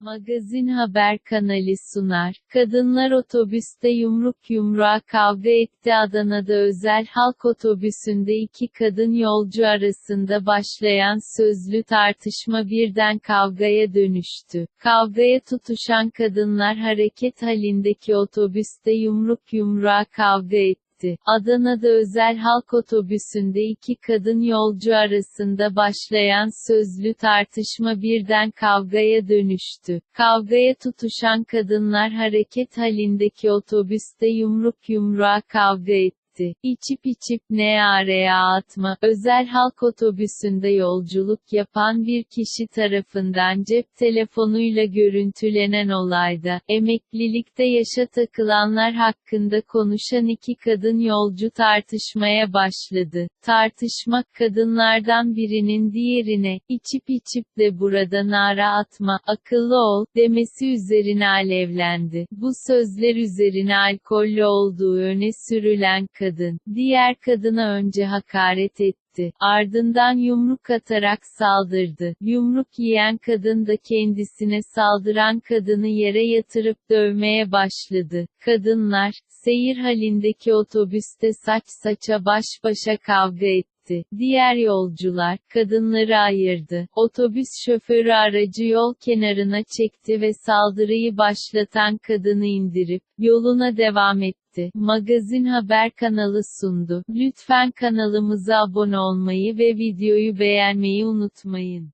Magazin Haber kanalı sunar. Kadınlar otobüste yumruk yumruğa kavga etti Adana'da özel halk otobüsünde iki kadın yolcu arasında başlayan sözlü tartışma birden kavgaya dönüştü. Kavgaya tutuşan kadınlar hareket halindeki otobüste yumruk yumruğa kavga etti etti. Adana'da özel halk otobüsünde iki kadın yolcu arasında başlayan sözlü tartışma birden kavgaya dönüştü. Kavgaya tutuşan kadınlar hareket halindeki otobüste yumruk yumruğa kavga etti etti. İçip içip ne araya atma. Özel halk otobüsünde yolculuk yapan bir kişi tarafından cep telefonuyla görüntülenen olayda, emeklilikte yaşa takılanlar hakkında konuşan iki kadın yolcu tartışmaya başladı. Tartışma, kadınlardan birinin diğerine, içip içip de burada nara atma, akıllı ol, demesi üzerine alevlendi. Bu sözler üzerine alkollü olduğu öne sürülen kadın, kadın, diğer kadına önce hakaret etti, ardından yumruk atarak saldırdı. Yumruk yiyen kadın da kendisine saldıran kadını yere yatırıp dövmeye başladı. Kadınlar, seyir halindeki otobüste saç saça baş başa kavga etti etti. Diğer yolcular, kadınları ayırdı. Otobüs şoförü aracı yol kenarına çekti ve saldırıyı başlatan kadını indirip, yoluna devam etti. Magazin Haber kanalı sundu. Lütfen kanalımıza abone olmayı ve videoyu beğenmeyi unutmayın.